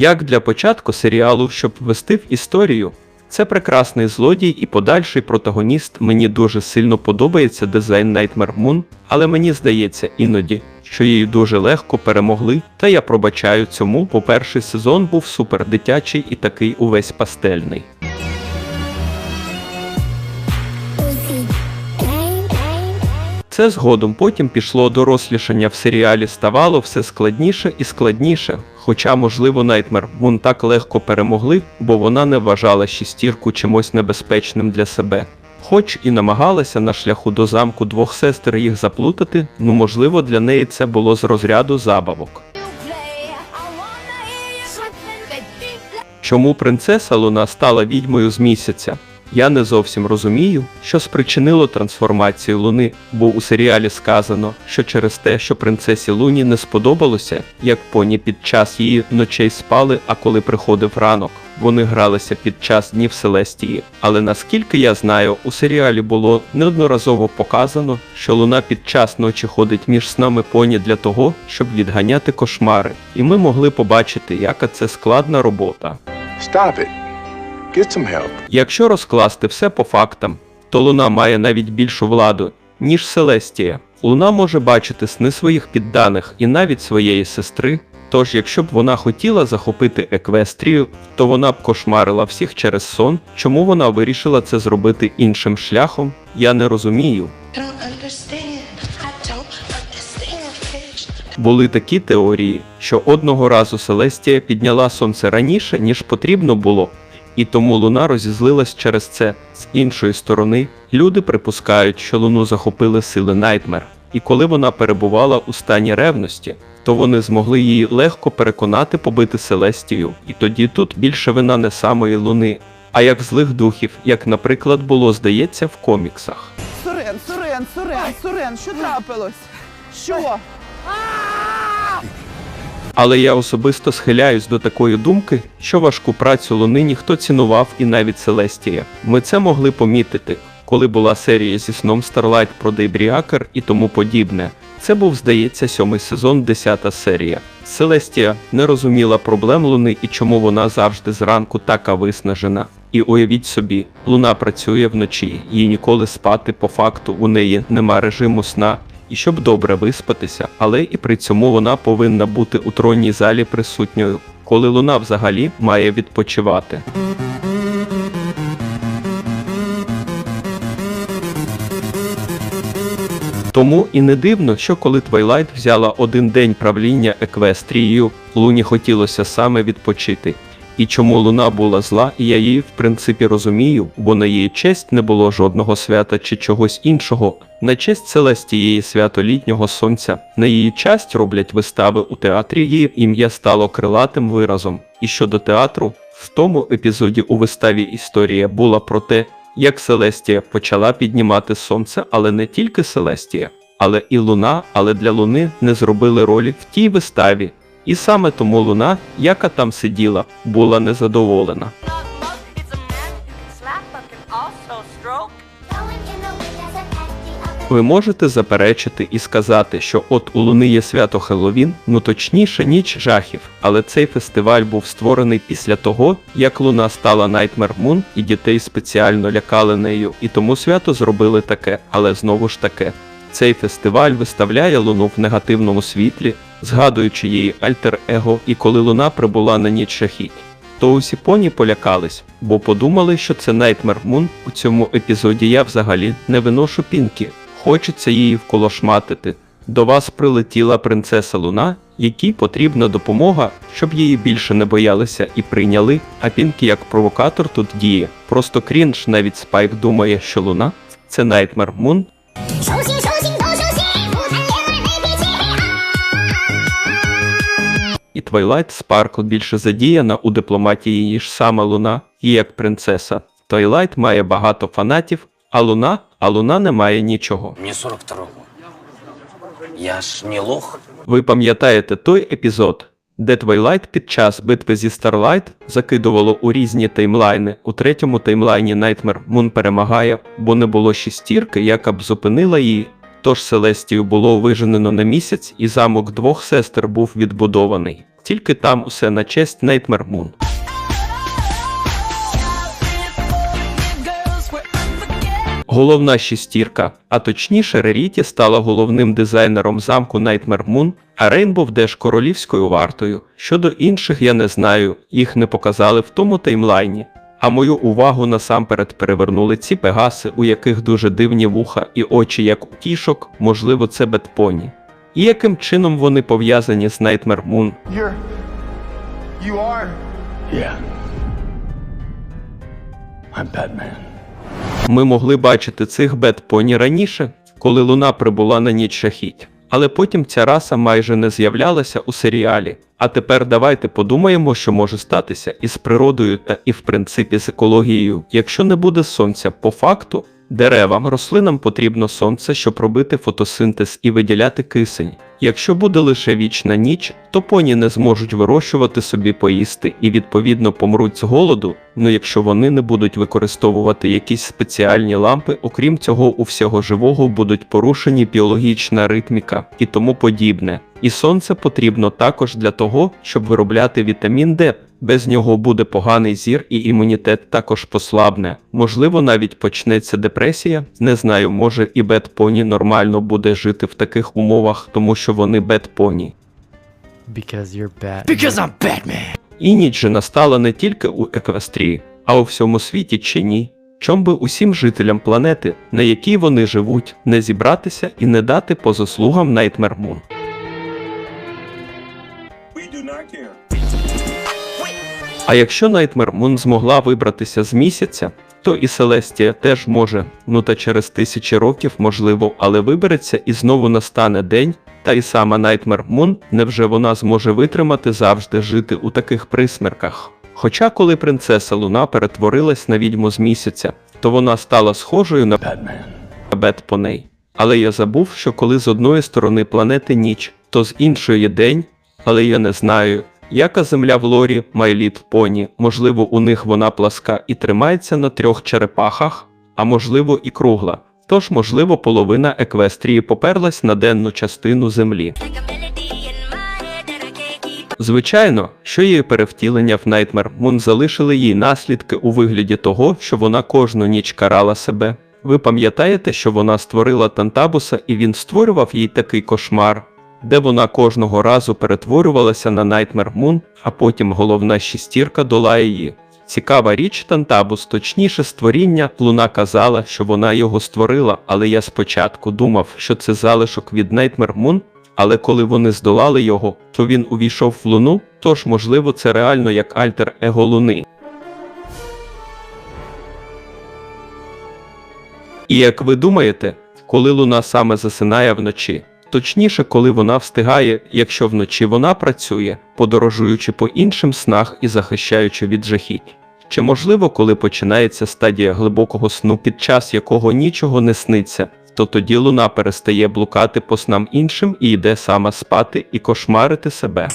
Як для початку серіалу, щоб ввести в історію, це прекрасний злодій і подальший протагоніст. Мені дуже сильно подобається дизайн Nightmare Moon, але мені здається іноді, що її дуже легко перемогли. Та я пробачаю цьому, бо перший сезон був супер дитячий і такий увесь пастельний. Це згодом потім пішло дорослішання в серіалі, ставало все складніше і складніше. Хоча, можливо, Найтмер Мун так легко перемогли, бо вона не вважала шістірку чимось небезпечним для себе. Хоч і намагалася на шляху до замку двох сестер їх заплутати, ну можливо, для неї це було з розряду забавок. Чому принцеса Луна стала відьмою з місяця? Я не зовсім розумію, що спричинило трансформацію Луни, бо у серіалі сказано, що через те, що принцесі Луні не сподобалося, як поні під час її ночей спали, а коли приходив ранок, вони гралися під час днів Селестії. Але наскільки я знаю, у серіалі було неодноразово показано, що Луна під час ночі ходить між снами поні для того, щоб відганяти кошмари, і ми могли побачити, яка це складна робота. Stop. Get some help. Якщо розкласти все по фактам, то Луна має навіть більшу владу, ніж Селестія. Луна може бачити сни своїх підданих і навіть своєї сестри. Тож, якщо б вона хотіла захопити Еквестрію, то вона б кошмарила всіх через сон. Чому вона вирішила це зробити іншим шляхом, я не розумію. Були такі теорії, що одного разу Селестія підняла сонце раніше, ніж потрібно було, і тому луна розізлилась через це. З іншої сторони, люди припускають, що луну захопили сили Найтмер, і коли вона перебувала у стані ревності, то вони змогли її легко переконати побити Селестію, і тоді тут більше вина не самої луни, а як злих духів, як, наприклад, було здається в коміксах. Сурен, Сурен, Сурен, Сурен, що трапилось? Що? Але я особисто схиляюсь до такої думки, що важку працю Луни ніхто цінував і навіть Селестія. Ми це могли помітити, коли була серія зі сном Starlight про Дейбріакер і тому подібне. Це був, здається, сьомий сезон, десята серія. Селестія не розуміла проблем Луни і чому вона завжди зранку така виснажена. І уявіть собі, луна працює вночі, їй ніколи спати по факту у неї нема режиму сна, і щоб добре виспатися, але і при цьому вона повинна бути у тронній залі присутньою, коли луна взагалі має відпочивати. Тому і не дивно, що коли Твайлайт взяла один день правління Еквестрією, Луні хотілося саме відпочити. І чому луна була зла, і я її в принципі розумію, бо на її честь не було жодного свята чи чогось іншого. На честь Селестієї свято літнього сонця, на її честь роблять вистави у театрі, її ім'я стало крилатим виразом. І щодо театру, в тому епізоді у виставі історія була про те, як Селестія почала піднімати сонце, але не тільки Селестія, але і Луна, але для Луни не зробили ролі в тій виставі. І саме тому Луна, яка там сиділа, була незадоволена. Ви можете заперечити і сказати, що от у Луни є свято Хеллоуін, ну точніше ніч жахів, але цей фестиваль був створений після того, як Луна стала Nightmare Moon і дітей спеціально лякали нею, і тому свято зробили таке, але знову ж таке. Цей фестиваль виставляє Луну в негативному світлі, згадуючи її альтер-его, і коли Луна прибула на ніч жахіть. То усі поні полякались, бо подумали, що це Nightmare Moon. У цьому епізоді я взагалі не виношу пінки. Хочеться її вколошматити. До вас прилетіла принцеса Луна, якій потрібна допомога, щоб її більше не боялися і прийняли, а Пінкі як провокатор тут діє. Просто крінж, навіть Спайк думає, що Луна це Nightmare Moon, і Твайлайт Спаркл більше задіяна у дипломатії, ніж сама Луна, і як принцеса. Твайлайт має багато фанатів, а Луна, а Луна не має нічого. Мне 42-го. Я ж не лох. Ви пам'ятаєте той епізод, де Твайлайт під час битви зі Старлайт закидувало у різні таймлайни. У третьому таймлайні Nightmare Moon перемагає, бо не було шістірки, яка б зупинила її. Тож Селестію було виженено на місяць, і замок двох сестер був відбудований. Тільки там усе на честь Найтмер Мун. Головна шістірка, а точніше Реріті стала головним дизайнером замку Найтмер Мун, а Рейнбов Деш королівською вартою. Щодо інших я не знаю, їх не показали в тому таймлайні. А мою увагу насамперед перевернули ці пегаси, у яких дуже дивні вуха і очі, як у кішок, можливо, це бетпоні. І яким чином вони пов'язані з Найтмер Мун? You're. You are. Yeah. I'm Batman. Ми могли бачити цих бет-поні раніше, коли луна прибула на ніч шахіть. Але потім ця раса майже не з'являлася у серіалі. А тепер давайте подумаємо, що може статися із природою та і в принципі з екологією. Якщо не буде сонця, по факту деревам, рослинам потрібно сонце, щоб робити фотосинтез і виділяти кисень. Якщо буде лише вічна ніч, то поні не зможуть вирощувати собі поїсти і відповідно помруть з голоду. Ну якщо вони не будуть використовувати якісь спеціальні лампи, окрім цього, у всього живого будуть порушені біологічна ритміка і тому подібне. І сонце потрібно також для того, щоб виробляти вітамін Д. Без нього буде поганий зір і імунітет також послабне. Можливо, навіть почнеться депресія. Не знаю, може і бет-поні нормально буде жити в таких умовах, тому що вони бет-поні. Because you're bad. Because I'm Batman. І ніч же настала не тільки у Еквестрії, а у всьому світі чи ні. Чом би усім жителям планети, на якій вони живуть, не зібратися і не дати по заслугам Найтмер Мун. А якщо Найтмер Мун змогла вибратися з місяця, то і Селестія теж може, ну та через тисячі років можливо, але вибереться і знову настане день, та й сама Найтмер Мун, невже вона зможе витримати завжди жити у таких присмерках? Хоча коли принцеса Луна перетворилась на відьму з місяця, то вона стала схожою на Batman. Бет Поней. Але я забув, що коли з одної сторони планети ніч, то з іншої день, але я не знаю, яка земля в лорі Майліт Поні, можливо, у них вона пласка і тримається на трьох черепахах, а можливо і кругла. Тож, можливо, половина еквестрії поперлась на денну частину землі. Звичайно, що її перевтілення в Найтмер Мун залишили їй наслідки у вигляді того, що вона кожну ніч карала себе. Ви пам'ятаєте, що вона створила Тантабуса і він створював їй такий кошмар, де вона кожного разу перетворювалася на Найтмер Мун, а потім головна шістірка долає її. Цікава річ Тантабус, точніше створіння, Луна казала, що вона його створила, але я спочатку думав, що це залишок від Найтмер Мун, але коли вони здолали його, то він увійшов в луну, тож, можливо, це реально як альтер его луни. І як ви думаєте, коли луна саме засинає вночі? Точніше, коли вона встигає, якщо вночі вона працює, подорожуючи по іншим снах і захищаючи від жахіть. Чи можливо, коли починається стадія глибокого сну, під час якого нічого не сниться, то тоді луна перестає блукати по снам іншим і йде сама спати і кошмарити себе.